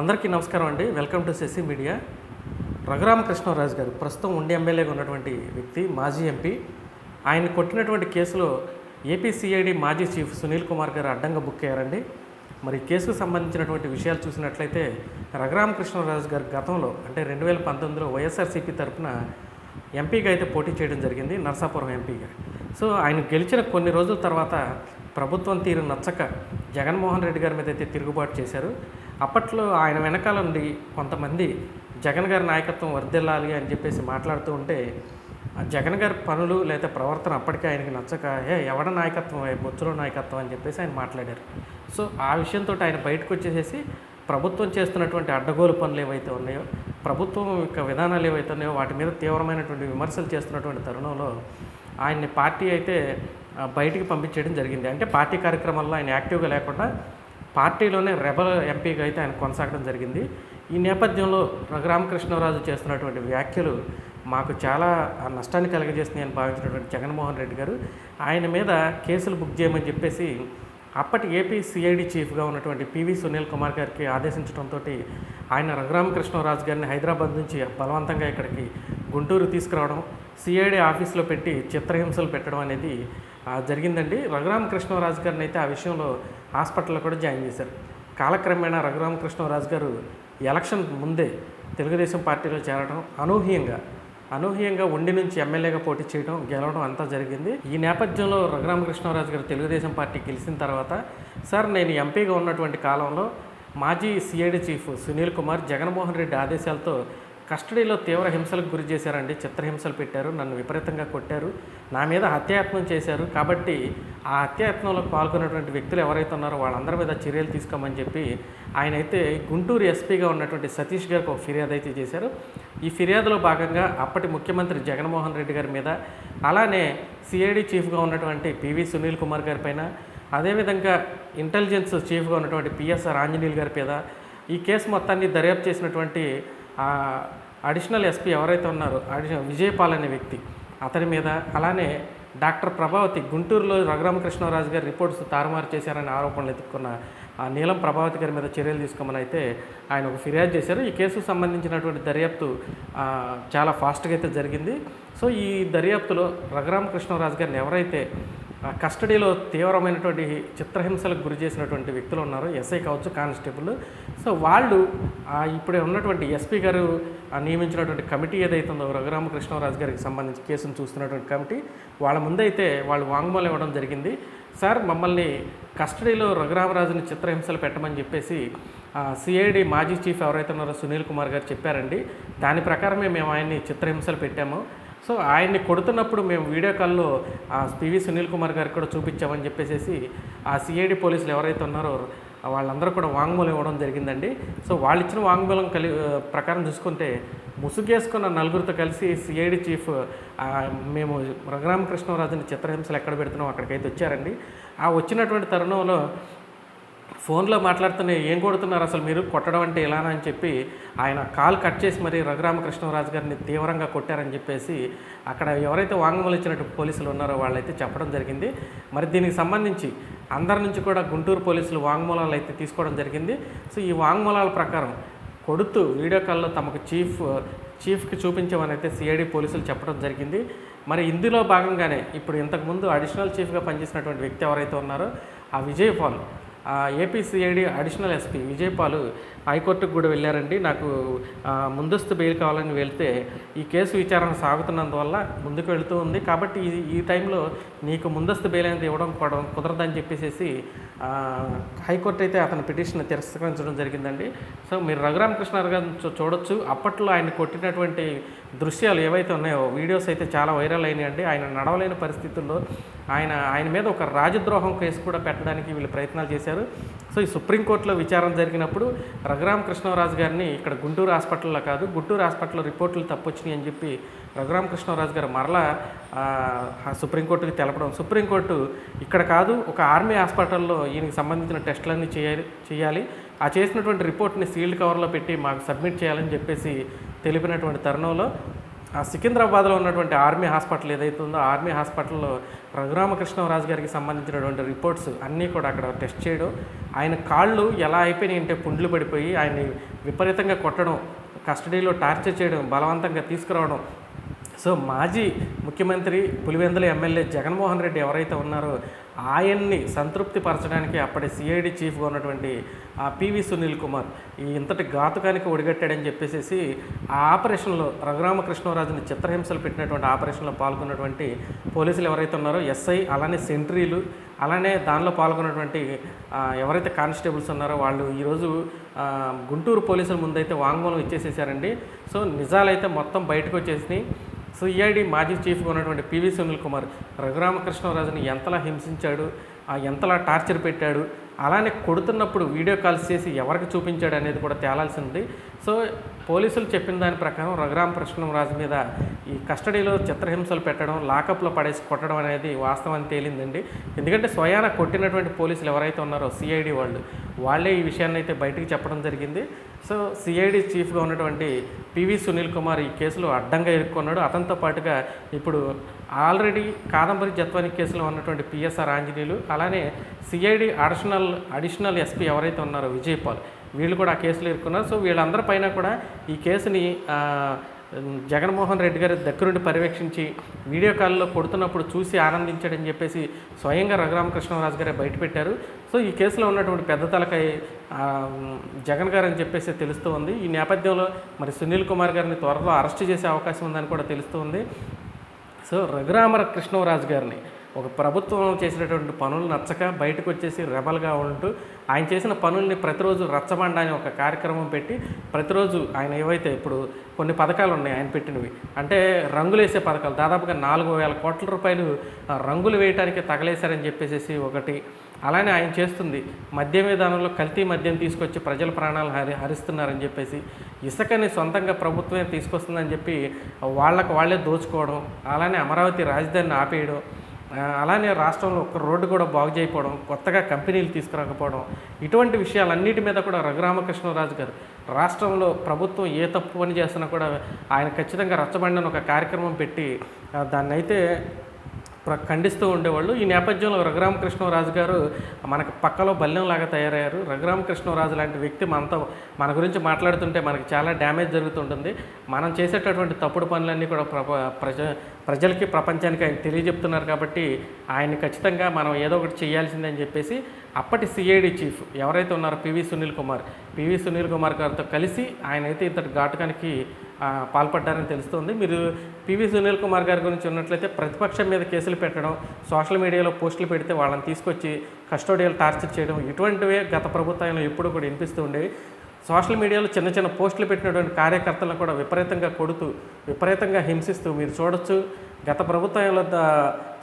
అందరికీ నమస్కారం అండి. Welcome to Sesi media. Raghuramakrishnaraju గారు ప్రస్తుతం ఉండి ఎమ్మెల్యేగా ఉన్నటువంటి వ్యక్తి మాజీ ఎంపీ. ఆయన కొట్టినటువంటి కేసులో ఏపీసీఐడి మాజీ చీఫ్ సునీల్ కుమార్ గారు అడ్డంగా బుక్ అయ్యారండి. మరి కేసుకు సంబంధించినటువంటి విషయాలు చూసినట్లయితే రఘురామకృష్ణరాజు గారు గతంలో అంటే రెండు వేల పంతొమ్మిదిలో వైఎస్ఆర్సీపీ తరఫున ఎంపీగా అయితే పోటీ చేయడం జరిగింది నరసాపురం ఎంపీగా. సో ఆయన గెలిచిన కొన్ని రోజుల తర్వాత ప్రభుత్వం తీరు నచ్చక జగన్మోహన్ రెడ్డి గారి మీద అయితే తిరుగుబాటు చేశారు. అప్పట్లో ఆయన వెనకాల నుండి కొంతమంది జగన్ గారి నాయకత్వం వర్ధిల్లాలి అని చెప్పేసి మాట్లాడుతూ ఉంటే జగన్ గారి పనులు లేదా ప్రవర్తన అప్పటికే ఆయనకి నచ్చక ఏ ఎవడ నాయకత్వం? బొచ్చులో నాయకత్వం? అని చెప్పేసి ఆయన మాట్లాడారు. సో ఆ విషయంతో ఆయన బయటకు వచ్చేసేసి ప్రభుత్వం చేస్తున్నటువంటి అడ్డగోలు పనులు ఏవైతే ఉన్నాయో ప్రభుత్వం యొక్క విధానాలు ఏవైతే ఉన్నాయో వాటి మీద తీవ్రమైనటువంటి విమర్శలు చేస్తున్నటువంటి తరుణంలో ఆయన్ని పార్టీ అయితే బయటికి పంపించేయడం జరిగింది. అంటే పార్టీ కార్యక్రమాల్లో ఆయన యాక్టివ్గా లేకుండా పార్టీలోనే రెబల్ ఎంపీగా అయితే ఆయన కొనసాగడం జరిగింది. ఈ నేపథ్యంలో రఘురామకృష్ణరాజు చేస్తున్నటువంటి వ్యాఖ్యలు మాకు చాలా నష్టాన్ని కలిగజేస్తున్నాయి అని భావించినటువంటి జగన్మోహన్ రెడ్డి గారు. ఆయన మీద కేసులు బుక్ చేయమని చెప్పేసి అప్పటి ఏపీ సిఐడి చీఫ్గా ఉన్నటువంటి పివి సునీల్ కుమార్ గారికి ఆదేశించడంతో ఆయన రఘురామకృష్ణరాజు గారిని హైదరాబాద్ నుంచి బలవంతంగా ఇక్కడికి గుంటూరు తీసుకురావడం సిఐడి ఆఫీస్లో పెట్టి చిత్రహింసలు పెట్టడం అనేది జరిగిందండి. రఘురామకృష్ణరాజు గారిని అయితే ఆ విషయంలో హాస్పిటల్లో కూడా జాయిన్ చేశారు. కాలక్రమేణా రఘురామకృష్ణరాజు గారు ఎలక్షన్ ముందే తెలుగుదేశం పార్టీలో చేరడం అనూహ్యంగా అనూహ్యంగా ఉండి నుంచి ఎమ్మెల్యేగా పోటీ చేయడం గెలవడం అంతా జరిగింది. ఈ నేపథ్యంలో రఘురామకృష్ణరాజు గారు తెలుగుదేశం పార్టీ గెలిచిన తర్వాత సార్ నేను ఎంపీగా ఉన్నటువంటి కాలంలో మాజీ సిఐడి చీఫ్ సునీల్ కుమార్ జగన్మోహన్ రెడ్డి ఆదేశాలతో కస్టడీలో తీవ్ర హింసలకు గురి చేశారండి. చిత్రహింసలు పెట్టారు నన్ను విపరీతంగా కొట్టారు నా మీద హత్యాయత్నం చేశారు. కాబట్టి ఆ హత్యాయత్నంలో పాల్గొన్నటువంటి వ్యక్తులు ఎవరైతే ఉన్నారో వాళ్ళందరి మీద చర్యలు తీసుకోమని చెప్పి ఆయన అయితే గుంటూరు ఎస్పీగా ఉన్నటువంటి సతీష్ గారికి ఒక ఫిర్యాదు అయితే చేశారు. ఈ ఫిర్యాదులో భాగంగా అప్పటి ముఖ్యమంత్రి జగన్మోహన్ రెడ్డి గారి మీద అలానే సిఐడి చీఫ్గా ఉన్నటువంటి పివి సునీల్ కుమార్ గారి పైన అదేవిధంగా ఇంటెలిజెన్స్ చీఫ్గా ఉన్నటువంటి పిఎస్ఆర్ ఆంజనేయులు గారి మీద ఈ కేసు మొత్తాన్ని దర్యాప్తు చేసినటువంటి అడిషనల్ ఎస్పీ ఎవరైతే ఉన్నారో అడిషనల్ విజయపాల్ అనే వ్యక్తి అతని మీద అలానే డాక్టర్ ప్రభావతి గుంటూరులో రఘురామకృష్ణరాజు గారి రిపోర్ట్స్ తారుమారు చేశారనే ఆరోపణలు ఎత్తుకున్న ఆ నీలం ప్రభావతి గారి మీద చర్యలు తీసుకోమని అయితే ఆయన ఒక ఫిర్యాదు చేశారు. ఈ కేసుకు సంబంధించినటువంటి దర్యాప్తు చాలా ఫాస్ట్గా అయితే జరిగింది. సో ఈ దర్యాప్తులో రఘురామకృష్ణరాజు గారిని ఎవరైతే కస్టడీలో తీవ్రమైనటువంటి చిత్రహింసలకు గురి చేసినటువంటి వ్యక్తులు ఉన్నారు ఎస్ఐ కావచ్చు కానిస్టేబుల్. సో వాళ్ళు ఇప్పుడే ఉన్నటువంటి ఎస్పీ గారు నియమించినటువంటి కమిటీ ఏదైతే ఉందో రఘురామకృష్ణరాజు గారికి సంబంధించి కేసును చూస్తున్నటువంటి కమిటీ వాళ్ళ ముందైతే వాళ్ళు వాంగ్మూలం ఇవ్వడం జరిగింది. సార్ మమ్మల్ని కస్టడీలో రఘురామరాజుని చిత్రహింసలు పెట్టమని చెప్పేసి సిఐడి మాజీ చీఫ్ ఎవరైతే ఉన్నారో సునీల్ కుమార్ గారు చెప్పారండి. దాని ప్రకారమే మేము ఆయన్ని చిత్రహింసలు పెట్టాము. సో ఆయన్ని కొడుతున్నప్పుడు మేము వీడియో కాల్లో ఆ పివి సునీల్ కుమార్ గారికి కూడా చూపించామని చెప్పేసి ఆ సిఐడి పోలీసులు ఎవరైతే ఉన్నారో వాళ్ళందరూ కూడా వాంగ్మూలం ఇవ్వడం జరిగిందండి. సో వాళ్ళు ఇచ్చిన వాంగ్మూలం కలి ప్రకారం చూసుకుంటే ముసుగేసుకున్న నలుగురితో కలిసి సిఐడి చీఫ్ మేము రఘురామకృష్ణరాజుని చిత్రహింసలు ఎక్కడ పెడుతున్నాం అక్కడికైతే వచ్చారండి. ఆ వచ్చినటువంటి తరుణంలో ఫోన్లో మాట్లాడుతూనే ఏం కొడుతున్నారు అసలు మీరు? కొట్టడం అంటే ఇలానా అని చెప్పి ఆయన కాల్ కట్ చేసి మరి రఘురామకృష్ణరాజు గారిని తీవ్రంగా కొట్టారని చెప్పేసి అక్కడ ఎవరైతే వాంగ్మూలు ఇచ్చినట్టు పోలీసులు ఉన్నారో వాళ్ళైతే చెప్పడం జరిగింది. మరి దీనికి సంబంధించి అందరి నుంచి కూడా గుంటూరు పోలీసులు వాంగ్మూలాలు అయితే తీసుకోవడం జరిగింది. సో ఈ వాంగ్మూలాల ప్రకారం కొడుతూ వీడియో కాల్లో తమకు చీఫ్ చీఫ్కి చూపించామని అయితే సిఐడి పోలీసులు చెప్పడం జరిగింది. మరి ఇందులో భాగంగానే ఇప్పుడు ఇంతకుముందు అడిషనల్ చీఫ్గా పనిచేసినటువంటి వ్యక్తి ఎవరైతే ఉన్నారో ఆ Vijay Paul APCID additional SP Vijaypaul హైకోర్టుకు కూడా వెళ్ళారండి. నాకు ముందస్తు బెయిల్ కావాలని వెళ్తే ఈ కేసు విచారణ సాగుతున్నందువల్ల ముందుకు వెళుతూ ఉంది. కాబట్టి ఈ ఈ టైంలో నీకు ముందస్తు బెయిల్ అనేది ఇవ్వడం కూడా కుదరదని చెప్పేసి హైకోర్టు అయితే అతని పిటిషన్ తిరస్కరించడం జరిగిందండి. సో మీరు రఘురామకృష్ణ గారు చూడొచ్చు. అప్పట్లో ఆయన కొట్టినటువంటి దృశ్యాలు ఏవైతే ఉన్నాయో వీడియోస్ అయితే చాలా వైరల్ అయినాయండి. ఆయన నడవలేని పరిస్థితుల్లో ఆయన ఆయన మీద ఒక రాజద్రోహం కేసు కూడా పెట్టడానికి వీళ్ళు ప్రయత్నాలు చేశారు. సో ఈ సుప్రీంకోర్టులో విచారణ జరిగినప్పుడు రఘురామకృష్ణరాజు గారిని ఇక్కడ గుంటూరు హాస్పిటల్లో కాదు గుంటూరు హాస్పిటల్లో రిపోర్టులు తప్పొచ్చినాయి అని చెప్పి రఘురామకృష్ణరాజు గారు మరలా సుప్రీంకోర్టుకి తెలపడం. సుప్రీంకోర్టు ఇక్కడ కాదు ఒక ఆర్మీ హాస్పిటల్లో ఈయనకి సంబంధించిన టెస్టులన్నీ చేయాలి చేయాలి. ఆ చేసినటువంటి రిపోర్ట్ని సీల్డ్ కవర్లో పెట్టి మాకు సబ్మిట్ చేయాలని చెప్పేసి తెలిపినటువంటి తరుణంలో సికింద్రాబాద్లో ఉన్నటువంటి ఆర్మీ హాస్పిటల్ ఏదైతే ఉందో ఆర్మీ హాస్పిటల్లో రఘురామకృష్ణరాజు గారికి సంబంధించినటువంటి రిపోర్ట్స్ అన్నీ కూడా అక్కడ టెస్ట్ చేయడం ఆయన కాళ్ళు ఎలా అయిపోయినాయి అంటే పుండ్లు పడిపోయి ఆయన్ని విపరీతంగా కొట్టడం కస్టడీలో టార్చర్ చేయడం బలవంతంగా తీసుకురావడం. సో మాజీ ముఖ్యమంత్రి పులివెందుల ఎమ్మెల్యే జగన్మోహన్ రెడ్డి ఎవరైతే ఉన్నారో ఆయన్ని సంతృప్తి పరచడానికి అప్పటి సిఐడి చీఫ్గా ఉన్నటువంటి ఆ పివి సునీల్ కుమార్ ఈ ఇంతటి ఘాతుకానికి ఒడిగట్టాడని చెప్పేసి ఆ ఆపరేషన్లో రఘురామకృష్ణరాజుని చిత్రహింసలు పెట్టినటువంటి ఆపరేషన్లో పాల్గొన్నటువంటి పోలీసులు ఎవరైతే ఉన్నారో ఎస్ఐ అలానే సెంట్రీలు అలానే దానిలో పాల్గొన్నటువంటి ఎవరైతే కానిస్టేబుల్స్ ఉన్నారో వాళ్ళు ఈరోజు గుంటూరు పోలీసుల ముందైతే వాంగ్మూలం ఇచ్చేసేసారండి. సో నిజాలైతే మొత్తం బయటకు వచ్చేసినాయి. సిఐడి మాజీ చీఫ్గా ఉన్నటువంటి పివి సునీల్ కుమార్ రఘురామకృష్ణరాజుని ఎంతలా హింసించాడు ఆ ఎంతలా టార్చర్ పెట్టాడు అలానే కొడుతున్నప్పుడు వీడియో కాల్స్ చేసి ఎవరికి చూపించాడు అనేది కూడా తేలాల్సి ఉంది. సో పోలీసులు చెప్పిన దాని ప్రకారం రఘురామకృష్ణరాజు మీద ఈ కస్టడీలో చిత్రహింసలు పెట్టడం లాకప్లో పడేసి కొట్టడం అనేది వాస్తవం తేలిందండి. ఎందుకంటే స్వయాన కొట్టినటువంటి పోలీసులు ఎవరైతే ఉన్నారో సిఐడి వాళ్ళు వాళ్ళే ఈ విషయాన్ని అయితే బయటికి చెప్పడం జరిగింది. సో సిఐడి చీఫ్గా ఉన్నటువంటి పివి సునీల్ కుమార్ ఈ కేసులో అడ్డంగా ఇరుక్కున్నాడు అతనితో పాటుగా ఇప్పుడు ఆల్రెడీ కాదంబరి జత్వాని కేసులో ఉన్నటువంటి పిఎస్ఆర్ ఆంజనేయులు అలానే సిఐడి అడిషనల్ అడిషనల్ ఎస్పీ ఎవరైతే ఉన్నారో విజయపాల్ వీళ్ళు కూడా ఆ కేసులో ఇరుక్కున్నారు. సో వీళ్ళందరి పైన కూడా ఈ కేసుని జగన్మోహన్ రెడ్డి గారి దగ్గరుండి పర్యవేక్షించి వీడియో కాల్లో కొడుతున్నప్పుడు చూసి ఆనందించాడని చెప్పేసి స్వయంగా రఘురామకృష్ణరాజు గారే బయటపెట్టారు. సో ఈ కేసులో ఉన్నటువంటి పెద్ద తలకాయ జగన్ గారు అని చెప్పేసి తెలుస్తూ ఉంది. ఈ నేపథ్యంలో మరి సునీల్ కుమార్ గారిని త్వరలో అరెస్ట్ చేసే అవకాశం ఉందని కూడా తెలుస్తూ ఉంది. సో రఘురామ కృష్ణరాజు గారిని ఒక ప్రభుత్వం చేసినటువంటి పనులు నచ్చక బయటకు వచ్చేసి రెబల్గా ఉంటూ ఆయన చేసిన పనుల్ని ప్రతిరోజు రచ్చబండ అని ఒక కార్యక్రమం పెట్టి ప్రతిరోజు ఆయన ఏవైతే ఇప్పుడు కొన్ని పథకాలు ఉన్నాయి ఆయన పెట్టినవి అంటే రంగులు వేసే పథకాలు దాదాపుగా నాలుగు వేల కోట్ల రూపాయలు రంగులు వేయడానికి తగలేశారని చెప్పేసి ఒకటి అలానే ఆయన చేస్తుంది. మద్యం విధానంలో కల్తీ మద్యం తీసుకొచ్చి ప్రజల ప్రాణాలు హరి హరిస్తున్నారని చెప్పేసి ఇసుకని సొంతంగా ప్రభుత్వమే తీసుకొస్తుందని చెప్పి వాళ్ళకు వాళ్ళే దోచుకోవడం అలానే అమరావతి రాజధానిని ఆపేయడం అలానే రాష్ట్రంలో ఒక్క రోడ్డు కూడా బాగు చేయకపోవడం కొత్తగా కంపెనీలు తీసుకురాకపోవడం ఇటువంటి విషయాలన్నిటి మీద కూడా రఘురామకృష్ణరాజు గారు రాష్ట్రంలో ప్రభుత్వం ఏ తప్పు పని చేస్తున్నా కూడా ఆయన ఖచ్చితంగా రచ్చబండని ఒక కార్యక్రమం పెట్టి దాన్నైతే దాన్ని అయితే ఖండిస్తూ ఉండేవాళ్ళు. ఈ నేపథ్యంలో రఘురామకృష్ణరాజు గారు మనకు పక్కలో బల్యంలాగా తయారయ్యారు. రఘురామకృష్ణరాజు లాంటి వ్యక్తి మనతో మన గురించి మాట్లాడుతుంటే మనకి చాలా డ్యామేజ్ జరుగుతుంటుంది. మనం చేసేటటువంటి తప్పుడు పనులన్నీ కూడా ప్రప ప్రజ ప్రజలకి ప్రపంచానికి ఆయన తెలియజెప్తున్నారు కాబట్టి ఆయన ఖచ్చితంగా మనం ఏదో ఒకటి చేయాల్సిందని చెప్పేసి అప్పటి సిఐడి చీఫ్ ఎవరైతే ఉన్నారో పివి సునీల్ కుమార్ పివి సునీల్ కుమార్ గారితో కలిసి ఆయన అయితే ఇంతటి ఘాటకానికి పాల్పడ్డారని తెలుస్తుంది. మీరు పివి సునీల్ కుమార్ గారి గురించి ఉన్నట్లయితే ప్రతిపక్షం మీద కేసులు పెట్టడం సోషల్ మీడియాలో పోస్టులు పెడితే వాళ్ళని తీసుకొచ్చి కస్టోడియల్ టార్చర్ చేయడం ఇటువంటివే గత ప్రభుత్వంలో ఎప్పుడు కూడా వినిపిస్తూ ఉండేవి. సోషల్ మీడియాలో చిన్న చిన్న పోస్టులు పెట్టినటువంటి కార్యకర్తలను కూడా విపరీతంగా కొడుతూ విపరీతంగా హింసిస్తూ మీరు చూడొచ్చు. గత ప్రభుత్వంలో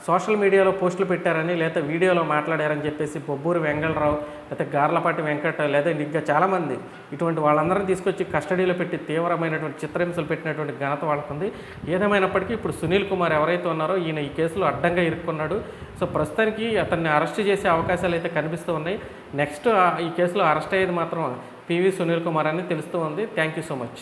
సోషల్ మీడియాలో పోస్టులు పెట్టారని లేదా వీడియోలో మాట్లాడారని చెప్పేసి బొబ్బూరు వెంగళరావు లేదా గార్లపాటి వెంకట లేదా ఇంకా చాలామంది ఇటువంటి వాళ్ళందరినీ తీసుకొచ్చి కస్టడీలో పెట్టి తీవ్రమైనటువంటి చిత్రహింసలు పెట్టినటువంటి ఘనత వాళ్ళకుంది. ఏదేమైనప్పటికీ ఇప్పుడు సునీల్ కుమార్ ఎవరైతే ఉన్నారో ఈయన ఈ కేసులో అడ్డంగా ఇరుక్కున్నాడు. సో ప్రస్తుతానికి అతన్ని అరెస్ట్ చేసే అవకాశాలు అయితే కనిపిస్తూ ఉన్నాయి. నెక్స్ట్ ఈ కేసులో అరెస్ట్ అయ్యేది మాత్రం పివి సునీల్ కుమార్ అని తెలుస్తూ ఉంది. Thank you so much.